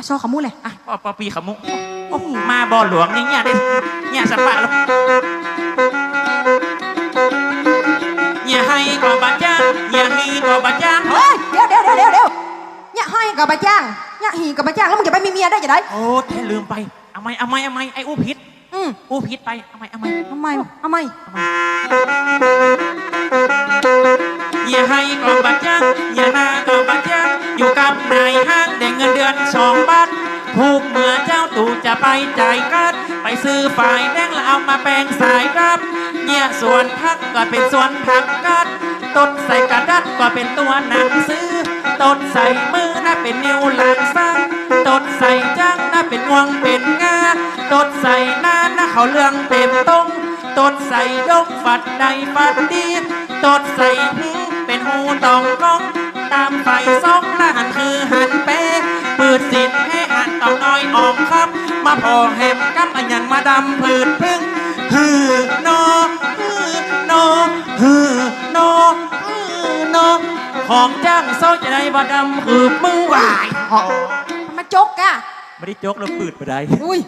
อะชอขมูเลยอะปอปอปีขมุโอ้โหมาบ่อหลวงอย่างเงี้ยได้เนี่ยสปะแล้วเนี่ยให้ก็บาจ้างเนี่ยฮีก็บาจ้างเฮ้ยเดี๋ยวเดี๋ยวเดี๋ยวเดี๋ยวเดี๋ยวเนี่ยให้กับบะจ้างเนี่ยหีกับบะจ้างแล้วมึงจะไปมีเมียได้ยังไงโอ้แท้ลืมไปเอาไหมเอาไหมเอาไหมไอ้อู้พิษอืมอู้พิษไปเอาไหมเอาไหมทำไมทำไมอย่าให้ก็บาจ้างอย่าหน้า เงินเดือนสองบาทผูกเมื่อเจ้าตู่จะไปจ่ายกัดไปซื้อฝ่ายแดงแล้วเอามาแปลงสายรับ เนี่ยส่วนพักก็เป็นส่วนผักกัดต้นใส่กระดัดก็เป็นตัวหนังซื้อต้นใส่มือน่ะเป็นนิ้วหลังซังต้นใส่จ้างน่ะเป็นงวงเป็นงาต้นใส่หน้าน่ะเขาเรื่องเต็มตรงตดใส่ดงฝัดใดฝัดดีตดใส่หูเป็นหูตองก้อง ตามไฟซอกหน้า ให้หันตองน้อยออกครับ มาพอแหมกับอันยังมาดำผืดพึ่งฮือนอฮือนอฮือนอฮือนอของจ้างเศร้าจะได้บ่ดำคือมือหวายทำไมจกอะไม่ได้จกแล้วปืดไปได้อุ้ย